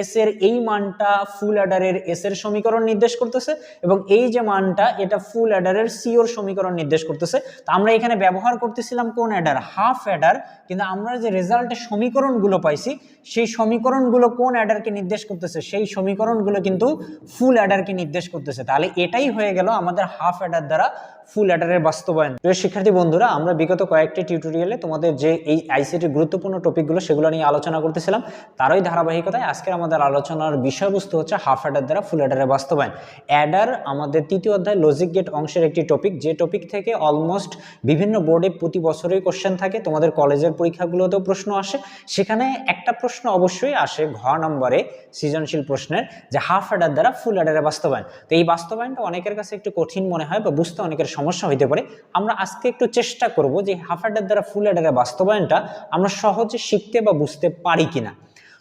S এর এই মানটা ফুল অ্যাডারের এস এর সমীকরণ নির্দেশ করতেছে এবং এই যে মানটা, এটা ফুল অ্যাডারের সি ওর সমীকরণ নির্দেশ করতেছে। তো আমরা এখানে ব্যবহার করতেছিলাম কোন অ্যাডার হাফ অ্যাডার কিন্তু আমরা যে রেজাল্টের সমীকরণগুলো পাইছি, সেই সমীকরণগুলো কোন অ্যাডারকে নির্দেশ করতেছে? সেই সমীকরণগুলো কিন্তু ফুল অ্যাডারকে নির্দেশ করতেছে। তাহলে এটাই হয়ে গেল আমাদের হাফ অ্যাডার দ্বারা ফুল অ্যাডারের বাস্তবায়ন। প্রিয় শিক্ষার্থী বন্ধুরা, আমরা বিগত কয়েকটি টিউটোরিয়ালে তোমাদের যে এই আইসিটির গুরুত্বপূর্ণ টপিকগুলো সেগুলো নিয়ে আলোচনা করতেছিলাম। তারই ধারাবাহিকতায় আজকের আমাদের আলোচনার বিষয়বস্তু হচ্ছে হাফ অ্যাডার দ্বারা ফুল অ্যাডারের বাস্তবায়ন। অ্যাডার আমাদের তৃতীয় অধ্যায় লজিক গেট অংশের একটি টপিক যে টপিক থেকে অলমোস্ট বিভিন্ন বোর্ডে প্রতি বছরই কোশ্চেন থাকে, তোমাদের কলেজের পরীক্ষাগুলোতেও প্রশ্ন আসে। সেখানে একটা প্রশ্ন অবশ্যই আসে ঘ নম্বরে সৃজনশীল প্রশ্নের, যে হাফ অ্যাডার দ্বারা ফুল অ্যাডারের বাস্তবায়ন। তো এই বাস্তবায়নটা অনেকের কাছে একটু কঠিন মনে হয় বা বুঝতে অনেকের সমস্যা হইতে পারে। আমরা আজকে একটু চেষ্টা করব যে হাফ অ্যাডার দ্বারা ফুল অ্যাডারের বাস্তবায়নটা আমরা সহজে শিখতে বা বুঝতে পারি কিনা।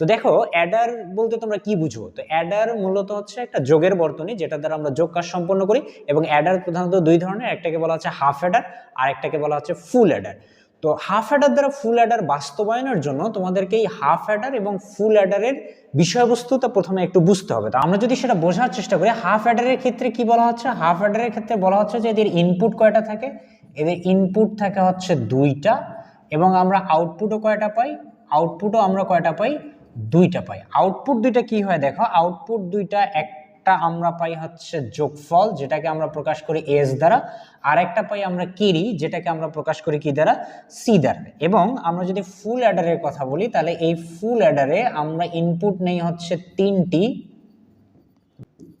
তো দেখো অ্যাডার বলতে তোমরা কি বুঝো? তো অ্যাডার মূলত হচ্ছে একটা যোগের বর্তনী, যেটা দ্বারা আমরা যোগ কাজ সম্পন্ন করি, এবং অ্যাডার প্রধানত দুই ধরনের, একটাকে বলা হচ্ছে হাফ অ্যাডার আর একটাকে বলা হচ্ছে ফুল অ্যাডার তো হাফ অ্যাডার দ্বারা ফুল অ্যাডার বাস্তবায়নের জন্য তোমাদেরকে এই হাফ অ্যাডার এবং ফুল অ্যাডারের বিষয়বস্তুটা প্রথমে একটু বুঝতে হবে। তো আমরা যদি সেটা বোঝার চেষ্টা করি হাফ অ্যাডারের ক্ষেত্রে কি বলা হচ্ছে? হাফ অ্যাডারের ক্ষেত্রে বলা হচ্ছে যে এদের ইনপুট কয়টা থাকে? এদের ইনপুট থাকে হচ্ছে দুইটা, এবং আমরা আউটপুটও কয়টা পাই? আউটপুটও আমরা কয়টা পাই? দুইটা পাই। আউটপুট দুইটা কি হয় দেখো? আউটপুট দুইটা একটা আমরা পাই হচ্ছে যোগফল, যেটাকে আমরা প্রকাশ করি এস দ্বারা। আর একটা পাই আমরা কিরি, যেটাকে আমরা প্রকাশ করি কি দ্বারা? সি দ্বারা। এবং আমরা যদি ফুল অ্যাডারের কথা বলি, তাহলে এই ফুল অ্যাডারে আমরা ইনপুট নেই হচ্ছে তিনটি।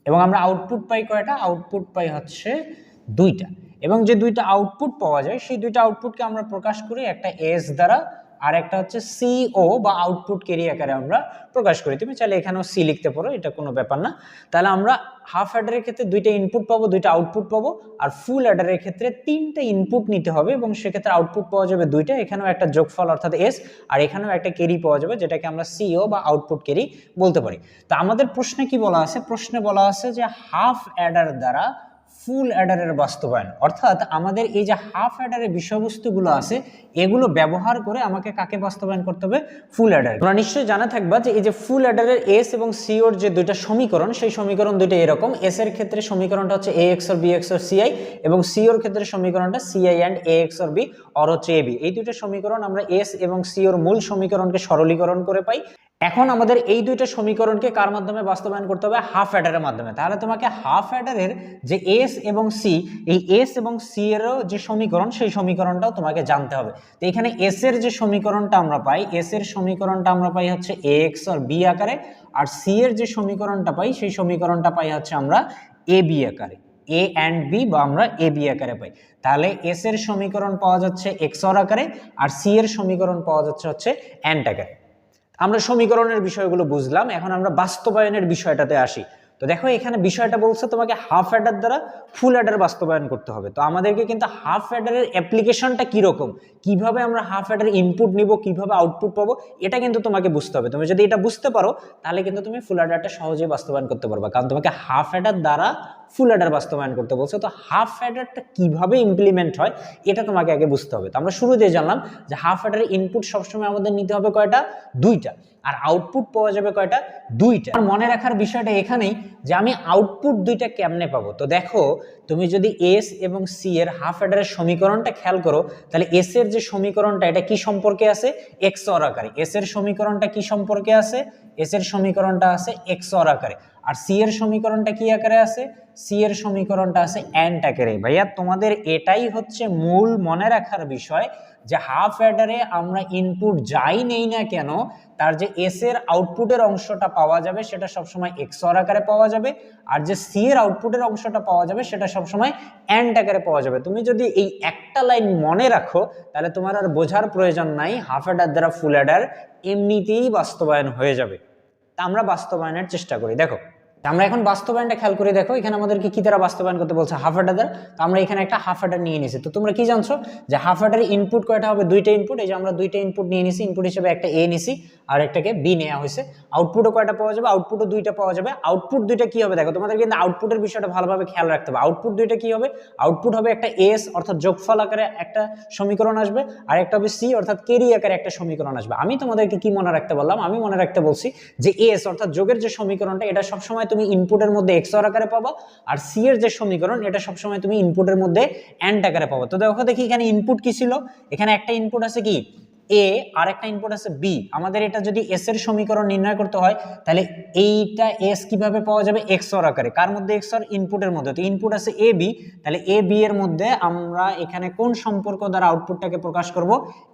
এবং আমরা আউটপুট পাই কয়টা? আউটপুট পাই হচ্ছে দুইটা। এবং যে দুইটা আউটপুট পাওয়া যায়, সেই দুইটা আউটপুটকে আমরা প্রকাশ করি একটা এস দ্বারা। আর একটা হচ্ছে সিও বা আউটপুট কেরি আকারে আমরা প্রকাশ করি। তুমি চাইলে এখানেও সি লিখতে পারো, এটা কোনো ব্যাপার না। তাহলে আমরা হাফ অ্যাডারের ক্ষেত্রে দুইটা ইনপুট পাবো, দুইটা আউটপুট পাবো, আর ফুল অ্যাডারের ক্ষেত্রে তিনটা ইনপুট নিতে হবে এবং সেক্ষেত্রে আউটপুট পাওয়া যাবে দুইটা, এখানেও একটা যোগফল অর্থাৎ এস আর এখানেও একটা কেরি পাওয়া যাবে, যেটাকে আমরা সিও বা আউটপুট কেরি বলতে পারি। তো আমাদের প্রশ্নে কি বলা আছে? প্রশ্নে বলা আছে যে হাফ অ্যাডার দ্বারা ফুল অ্যাডারের বাস্তবায়ন। অর্থাৎ আমাদের এই যে হাফ অ্যাডারের বিষয়বস্তুগুলো আছে, এগুলো ব্যবহার করে আমাকে কাকে বাস্তবায়ন করতে হবে? ফুল অ্যাডার তোমরা নিশ্চয়ই জানা থাকবা যে এই যে ফুল অ্যাডারের এস এবং সিওর যে দুইটা সমীকরণ, সেই সমীকরণ দুইটা এরকম। এস এর ক্ষেত্রে সমীকরণটা হচ্ছে A XOR B XOR CI এবং সিওর ক্ষেত্রে সমীকরণটা CI and A XOR B or হচ্ছে এ বি এই দুইটা সমীকরণ আমরা এস এবং সিওর মূল সমীকরণকে সরলীকরণ করে পাই। এখন আমাদের এই দুইটা সমীকরণকে কার মাধ্যমে বাস্তবায়ন করতে হবে? হাফ অ্যাডারের মাধ্যমে। তাহলে তোমাকে হাফ অ্যাডারের যে এস এবং সি এই এস এবং সি এরও যে সমীকরণ, সেই সমীকরণটাও তোমাকে জানতে হবে। তো এখানে এস এর যে সমীকরণটা আমরা পাই এস এর সমীকরণটা আমরা পাই হচ্ছে এ এক্স আর বি আকারে, আর সি এর যে সমীকরণটা পাই, সেই সমীকরণটা পাই হচ্ছে আমরা এ বি আকারে। এ অ্যান্ড বি বা আমরা এ বি আকারে পাই। তাহলে এস এর সমীকরণ পাওয়া যাচ্ছে এক্স অর আকারে, আর সি এর সমীকরণ পাওয়া যাচ্ছে হচ্ছে অ্যান্ড আকারে। আমরা সমীকরণের বিষয়গুলো বুঝলাম, এখন আমরা বাস্তবায়নের বিষয়টাতে আসি। তো দেখো, এখানে বিষয়টা বলছে তোমাকে হাফ অ্যাডার দ্বারা ফুল অ্যাডার বাস্তবায়ন করতে হবে। তো আমাদেরকে কিন্তু হাফ অ্যাডারের অ্যাপ্লিকেশনটা কীরকম? কীভাবে আমরা হাফ অ্যাডার ইনপুট নিব, কীভাবে আউটপুট পাবো, এটা কিন্তু তোমাকে বুঝতে হবে। তুমি যদি এটা বুঝতে পারো, তাহলে কিন্তু তুমি ফুল অ্যাডারটা সহজেই বাস্তবায়ন করতে পারবে। কারণ তোমাকে হাফ অ্যাডার দ্বারা ফুল অ্যাডার বাস্তবায়ন করতে বলছে। তো হাফ অ্যাডারটা কীভাবে ইমপ্লিমেন্ট হয়, এটা তোমাকে আগে বুঝতে হবে। তো আমরা শুরুতে জানলাম যে হাফ অ্যাডারের ইনপুট সবসময় আমাদের নিতে হবে কয়টা? দুইটা। আর আউটপুট পাওয়া যাবে কয়টা? দুইটা। আর মনে রাখার বিষয়টা এখানেই যে আমি আউটপুট দুইটা কেমনে পাবো? তো দেখো, তুমি যদি এস এবং সি এর হাফ অ্যাডারের সমীকরণটা খেয়াল করো, তাহলে এস এর যে সমীকরণটা, এটা কি সম্পর্কে আছে? এক্স অর আকারে। এস এর সমীকরণটা কি সম্পর্কে আছে? এস এর সমীকরণটা আছে এক্স অর আকারে। আর সি এর সমীকরণটা কি আকারে আছে? সি এর সমীকরণটা আছে অ্যান্ট আকারে। ভাইয়া, তোমাদের এটাই হচ্ছে মূল মনে রাখার বিষয় যে হাফ অ্যাডারে আমরা ইনপুট যাই নেই না কেন, তার যে এস এর আউটপুটের অংশটা পাওয়া যাবে সেটা সবসময় এক্স অর আকারে পাওয়া যাবে, আর যে সি এর আউটপুটের অংশটা পাওয়া যাবে সেটা সবসময় অ্যান্ড আকারে পাওয়া যাবে। তুমি যদি এই একটা লাইন মনে রাখো, তাহলে তোমার আর বোঝার প্রয়োজন নাই হাফ অ্যাডার দ্বারা ফুল অ্যাডার এমনিতেই বাস্তবায়ন হয়ে যাবে। তা আমরা বাস্তবায়নের চেষ্টা করি। দেখো আমরা এখন বাস্তবায়নটা খেয়াল করে দেখো, এখানে আমাদেরকে কি দ্বারা বাস্তবায়ন করতে বলছে হাফ অ্যাডার তো আমরা এখানে একটা হাফ অ্যাডার নিয়ে নিছি। তো তোমরা কি জানছো যে হাফ অ্যাডার ইনপুট কয়টা হবে? দুইটা ইনপুট এই যে আমরা দুইটা ইনপুট নিয়ে নিছি ইনপুট হিসেবে একটা এ নিছি আর একটাকে বি নেওয়া হয়েছে। আউটপুটও কয়টা পাওয়া যাবে? আউটপুটও দুইটা পাওয়া যাবে। আউটপুট দুইটা কি হবে? দেখো, তোমাদের কিন্তু আউটপুটের বিষয়টা ভালোভাবে খেয়াল রাখতে হবে। আউটপুট দুইটা কি হবে? আউটপুট হবে একটা এস অর্থাৎ যোগফল আকারে একটা সমীকরণ আসবে আর একটা হবে সি অর্থাৎ কেরি আকারে একটা সমীকরণ আসবে। আমি তোমাদেরকে কি মনে রাখতে বললাম? আমি মনে রাখতে বলছি যে এস অর্থাৎ যোগের যে সমীকরণটা, এটা সবসময় তুমি ইনপুটের মধ্যে এক্স আকারে পাবো, আর সি এর যে সমীকরণ, এটা সবসময় তুমি ইনপুটের মধ্যে অ্যান্ড আকারে পাবো। তো দেখো দেখি এখানে ইনপুট কি ছিল? এখানে একটা ইনপুট আছে কি? এ আর একটা ইনপুট আছে বি আমাদের এটা যদি এস এর সমীকরণ নির্ণয় করতে হয়, তাহলে এইটা এস কীভাবে পাওয়া যাবে? এক্স অর আকারে। কার মধ্যে এক্স অর? ইনপুটের মধ্যে। তো ইনপুট আছে এ বি তাহলে এ বি এর মধ্যে আমরা এখানে কোন সম্পর্ক দ্বারা আউটপুটটাকে প্রকাশ করব?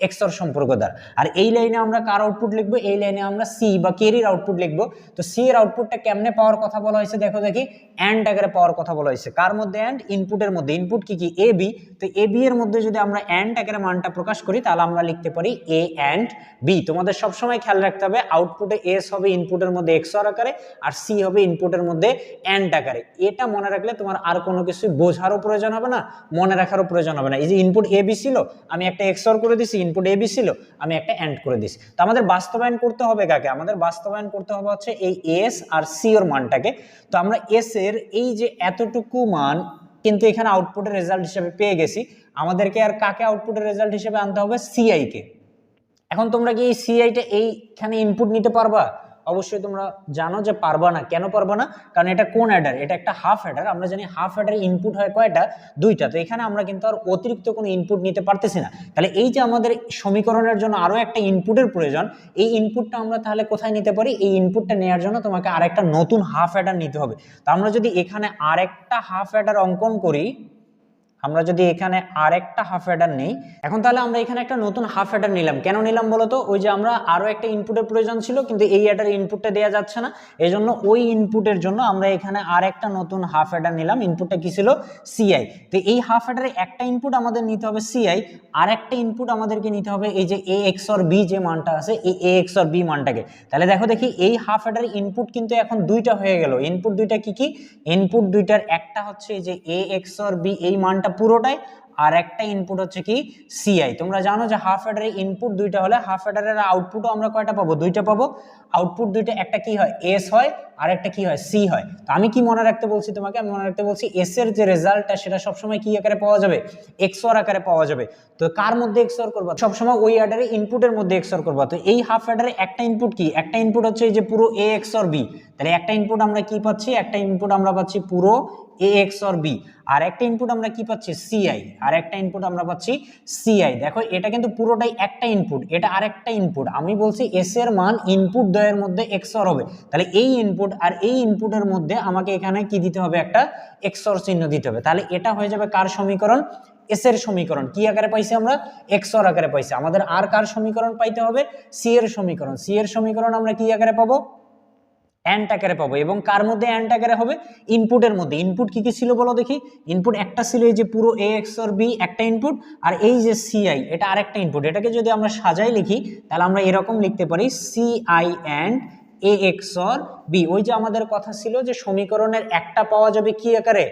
এক্স অর সম্পর্ক দ্বারা। আর এই লাইনে আমরা কার আউটপুট লিখব? এই লাইনে আমরা সি বা কেরির আউটপুট লিখব। তো সি এর আউটপুটটা কেমনে পাওয়ার কথা বলা হয়েছে? দেখো দেখি। অ্যান্ড আকারে পাওয়ার কথা বলা হয়েছে। কার মধ্যে অ্যান্ড ইনপুটের মধ্যে। ইনপুট কি কি? এ বি তো এ বি এর মধ্যে যদি আমরা অ্যান্ড আকারে মানটা প্রকাশ করি, তাহলে আমরা লিখতে পারি এ অ্যান্ড বি তোমাদের সবসময় খেয়াল রাখতে হবে আউটপুটে এস হবে ইনপুটের মধ্যে এক্স আর আকারে, আর সি হবে ইনপুটের মধ্যে অ্যান্ড আকারে। এটা মনে রাখলে তোমার আর কোনো কিছু বোঝারও প্রয়োজন হবে না, মনে রাখারও প্রয়োজন হবে না। এই যে ইনপুট এ বি ছিল, আমি একটা এক্স আর করে দিছি ইনপুট এ বি ছিল, আমি একটা অ্যান্ড করে দিছি। তো আমাদের বাস্তবায়ন করতে হবে কাকে? আমাদের বাস্তবায়ন করতে হবে হচ্ছে এই এস আর সি ওর মানটাকে। তো আমরা এস এর এই যে এতটুকু মান, কিন্তু এখানে আউটপুটের রেজাল্ট হিসেবে পেয়ে গেছি। আমাদেরকে আর কাকে আউটপুটের রেজাল্ট হিসেবে আনতে হবে? সিআই কে। এখন তোমরা কি এই সিআইটা এইখানে ইনপুট নিতে পারবা? অবশ্যই তোমরা জানো যে পারবা না। কেন পারবা না? কারণ এটা কোন অ্যাডার এটা একটা হাফ অ্যাডার আমরা জানি হাফ অ্যাডার ইনপুট হয় কয়টা? দুইটা। তো এখানে আমরা কিন্তু আর অতিরিক্ত কোনো ইনপুট নিতে পারতেছি না। তাহলে এই যে আমাদের সমীকরণের জন্য আরও একটা ইনপুটের প্রয়োজন, এই ইনপুটটা আমরা তাহলে কোথায় নিতে পারি? এই ইনপুটটা নেওয়ার জন্য তোমাকে আরেকটা নতুন হাফ অ্যাডার নিতে হবে। তো আমরা যদি এখানে আরেকটা হাফ অ্যাডার অঙ্কন করি আমরা যদি এখানে আরেকটা হাফ অ্যাডার নেই, এখন তাহলে আমরা এখানে একটা নতুন হাফ অ্যাডার নিলাম। কেন নিলাম বলো তো? ওই যে আমরা আরও একটা ইনপুটের প্রয়োজন ছিল, কিন্তু এই অ্যাডার ইনপুটটা দেওয়া যাচ্ছে না। এই জন্য ওই ইনপুটের জন্য আমরা এখানে আর একটা নতুন হাফ অ্যাডার নিলাম। ইনপুটটা কি ছিল? সিআই তো এই হাফ অ্যাডারে একটা ইনপুট আমাদের নিতে হবে সিআই আর একটা ইনপুট আমাদেরকে নিতে হবে এই যে এ এক্স অর বি যে মানটা আছে, এই এ অর বি মানটাকে। তাহলে দেখো দেখি, এই হাফ অ্যাডার ইনপুট কিন্তু এখন দুইটা হয়ে গেল। ইনপুট দুইটা কি কি? ইনপুট দুইটার একটা হচ্ছে এই যে এ এক্স অর বি এই মানটা পুরোটাই আর একটা ইনপুট হচ্ছে কি সিআই তোমরা জানো যে হাফ অ্যাডারের ইনপুট দুইটা হলে হাফ অ্যাডারের আউটপুটও আমরা কয়টা পাবো? দুইটা পাবো। আউটপুট দুইটা একটা কি হয়? এস হয়। আর একটা কি হয়? সি হয়। তো আমি কি মনে রাখতে বলছি তোমাকে? আমি মনে রাখতে বলছি এস এর যে রেজাল্টটা সেটা সবসময় কি আকারে পাওয়া যাবে? এক্সর আকারে পাওয়া যাবে। তো কার মধ্যে এক্সর করবা? সবসময় ওই অ্যাডারে ইনপুটের মধ্যে এক্সর করবা। তো এই হাফ অ্যাডারে একটা ইনপুট কি? একটা ইনপুট হচ্ছে এই যে পুরো এ এক্সর বি তাহলে একটা ইনপুট আমরা কি পাচ্ছি? একটা ইনপুট আমরা পাচ্ছি পুরো এ এক্স অর বি আর একটা ইনপুট আমরা কি পাচ্ছি? সিআই আর একটা ইনপুট আমরা পাচ্ছি সিআই দেখো, এটা কিন্তু পুরোটাই একটা ইনপুট এটা আরেকটা ইনপুট আমি বলছি এস এর মান ইনপুট দ্বয়ের মধ্যে এক্সর হবে। তাহলে এই ইনপুট আর এই ইনপুটের মধ্যে আমাকে এখানে কি দিতে হবে? একটা এক্সর চিহ্ন দিতে হবে। তাহলে এটা হয়ে যাবে কার সমীকরণ? এস এর সমীকরণ। কি আকারে পাইছি আমরা? এক্সর আকারে পাইছি। আমাদের আর কার সমীকরণ পাইতে হবে? সি এর সমীকরণ। সি এর সমীকরণ আমরা কি আকারে পাবো? অ্যান্ড আকারে পাবো। এবং কার মধ্যে অ্যান্ড আকারে হবে? ইনপুটের মধ্যে। ইনপুট কি কি ছিল বলো দেখি? ইনপুট একটা ছিল এই যে পুরো এ এক্স আর বি একটা ইনপুট আর এই যে সিআই এটা আরেকটা ইনপুট এটাকে যদি আমরা সাজাই লিখি, তাহলে আমরা এরকম লিখতে পারি CI and A X or B ওই যে আমাদের কথা ছিল যে সমীকরণের একটা পাওয়া যাবে কি আকারে?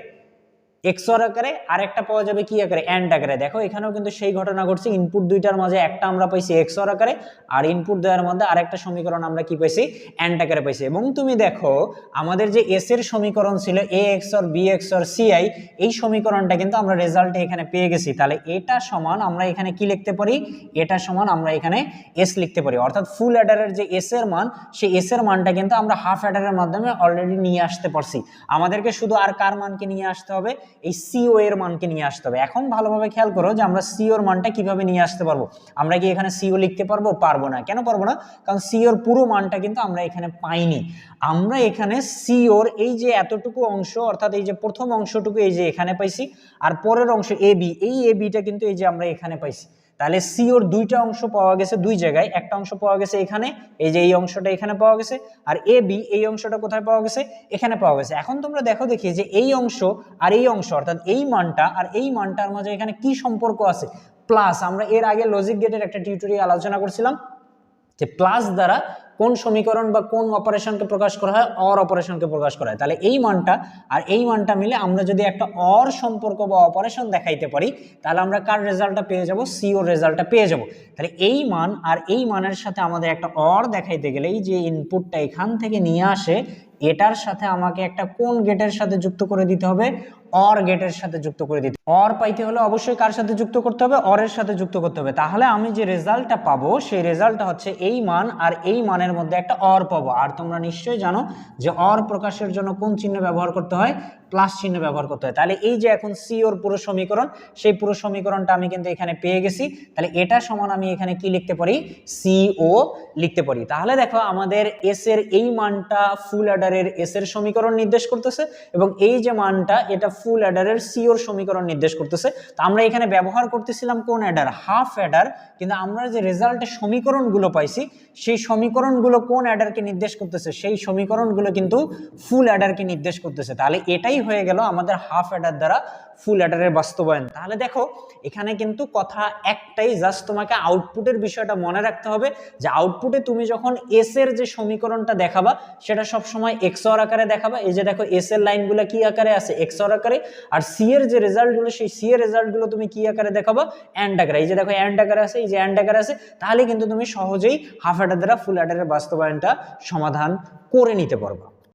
এক্সর আকারে আর একটা পাওয়া যাবে কি আকারে? অ্যান্ড আকারে। দেখো, এখানেও কিন্তু সেই ঘটনা ঘটছে। ইনপুট দুইটার মাঝে একটা আমরা পাইছি এক্সর আকারে, আর ইনপুট দেওয়ার মধ্যে আরেকটা সমীকরণ আমরা কি পাইছি? অ্যান্ড আকারে পাইছি। এবং তুমি দেখো, আমাদের যে এস এর সমীকরণ ছিল A XOR B XOR C I এই সমীকরণটা কিন্তু আমরা রেজাল্টে এখানে পেয়ে গেছি। তাহলে এটা সমান আমরা এখানে কি লিখতে পারি? এটা সমান আমরা এখানে এস লিখতে পারি। অর্থাৎ ফুল অ্যাডারের যে এস এর মান, সেই এস এর মানটা কিন্তু আমরা হাফ অ্যাডারের মাধ্যমে অলরেডি নিয়ে আসতে পারছি। আমাদেরকে শুধু আর কার মানকে নিয়ে আসতে হবে? এই সিও এর মানকে নিয়ে আসতে হবে। এখন ভালোভাবে খেয়াল করো যে আমরা সিওর মানটা কীভাবে নিয়ে আসতে পারব। আমরা কি এখানে সিও লিখতে পারব? পারব না। কেন পারব না? কারণ সিওর পুরো মানটা কিন্তু আমরা এখানে পাইনি। আমরা এখানে সিওর এই যে এতটুকু অংশ, অর্থাৎ এই যে প্রথম অংশটুকু এই যে এখানে পাইছি, আর পরের অংশ এ বি এই এ বিটা কিন্তু এই যে আমরা এখানে পাইছি। তাহলে সিওর দুইটা অংশ পাওয়া গেছে দুই জায়গায়। একটা অংশ পাওয়া গেছে এখানে, এই যে এই অংশটা এখানে পাওয়া গেছে, আর এ বি এই অংশটা কোথায় পাওয়া গেছে? এখানে পাওয়া গেছে। এখন তোমরা দেখো দেখি যে এই অংশ আর এই অংশ, অর্থাৎ এই মানটা আর এই মানটার মাঝে এখানে কি সম্পর্ক আছে? প্লাস আমরা এর আগে লজিক গেটের একটা টিউটোরিয়াল আলোচনা করছিলাম যে প্লাস দ্বারা কোন সমীকরণ বা কোন অপারেশনকে প্রকাশ করা হয়, অর অপারেশনকে প্রকাশ করা হয়। তাহলে এই মানটা আর এই মানটা মিলে আমরা যদি একটা অর সম্পর্ক বা অপারেশন দেখাইতে পারি, তাহলে আমরা কার রেজাল্টটা পেয়ে যাব? সিওর রেজাল্টটা পেয়ে যাব। তাহলে এই মান আর এই মানের সাথে আমাদের একটা অর দেখাইতে গেলে, এই যে ইনপুটটা এখান থেকে নিয়ে আসে, এটার সাথে আমাকে একটা কোন গেটের সাথে যুক্ত করে দিতে হবে? অর গেটের সাথে যুক্ত করে দিতে অর পাইতে হলে অবশ্যই কার সাথে যুক্ত করতে হবে? অরের সাথে যুক্ত করতে হবে। তাহলে আমি যে রেজাল্টটা পাবো, সেই রেজাল্টটা হচ্ছে এই মান আর এই মানের মধ্যে একটা অর পাবো। আর তোমরা নিশ্চয়ই জানো যে অর প্রকাশের জন্য কোন চিহ্ন ব্যবহার করতে হয়? প্লাস চিহ্ন ব্যবহার করতে হয়। তাহলে এই যে এখন সি ওর পুরো সমীকরণ, সেই পুরো সমীকরণটা আমি কিন্তু এখানে পেয়ে গেছি। তাহলে এটা সমান আমি এখানে কি লিখতে পারি? সি ও লিখতে পারি। তাহলে দেখো আমাদের এস এর এই মানটা ফুল অ্যাডারের এস এর সমীকরণ নির্দেশ করতেছে এবং এই যে মানটা, এটা ফুল অ্যাডারের সি ওর সমীকরণ নির্দেশ করতেছে। তো আমরা এখানে ব্যবহার করতেছিলাম কোন অ্যাডার? Half Eder. কিন্তু আমরা যে রেজাল্টে সমীকরণগুলো পাইছি, সেই সমীকরণগুলো কোন অ্যাডারকে নির্দেশ করতেছে? সেই সমীকরণগুলো কিন্তু ফুল অ্যাডারকে নির্দেশ করতেছে। তাহলে এটাই হয়ে গেল আমাদের হাফ অ্যাডার দ্বারা ফুল অ্যাডারের বাস্তবায়ন। তাহলে দেখো, এখানে কিন্তু কথা একটাই জাস্ট তোমাকে আউটপুটের বিষয়টা মনে রাখতে হবে যে আউটপুটে তুমি যখন এস এর যে সমীকরণটা দেখাবা, সেটা সব সময় এক্সর আকারে দেখাবা। এই যে দেখো এস এর লাইনগুলো কি আকারে আছে? এক্সর আকারে। আর সি এর যে রেজাল্টগুলো সেই সি এর রেজাল্টগুলো তুমি কি আকারে দেখাবো? অ্যান্ড আকারে। এই যে দেখো অ্যান্ড আকারে আছে, এই যে অ্যান্ড আকারে আছে, তাহলে কিন্তু তুমি সহজেই হাফ অ্যাডার দ্বারা ফুল অ্যাডারের বাস্তবায়নটা সমাধান করে নিতে পারবা।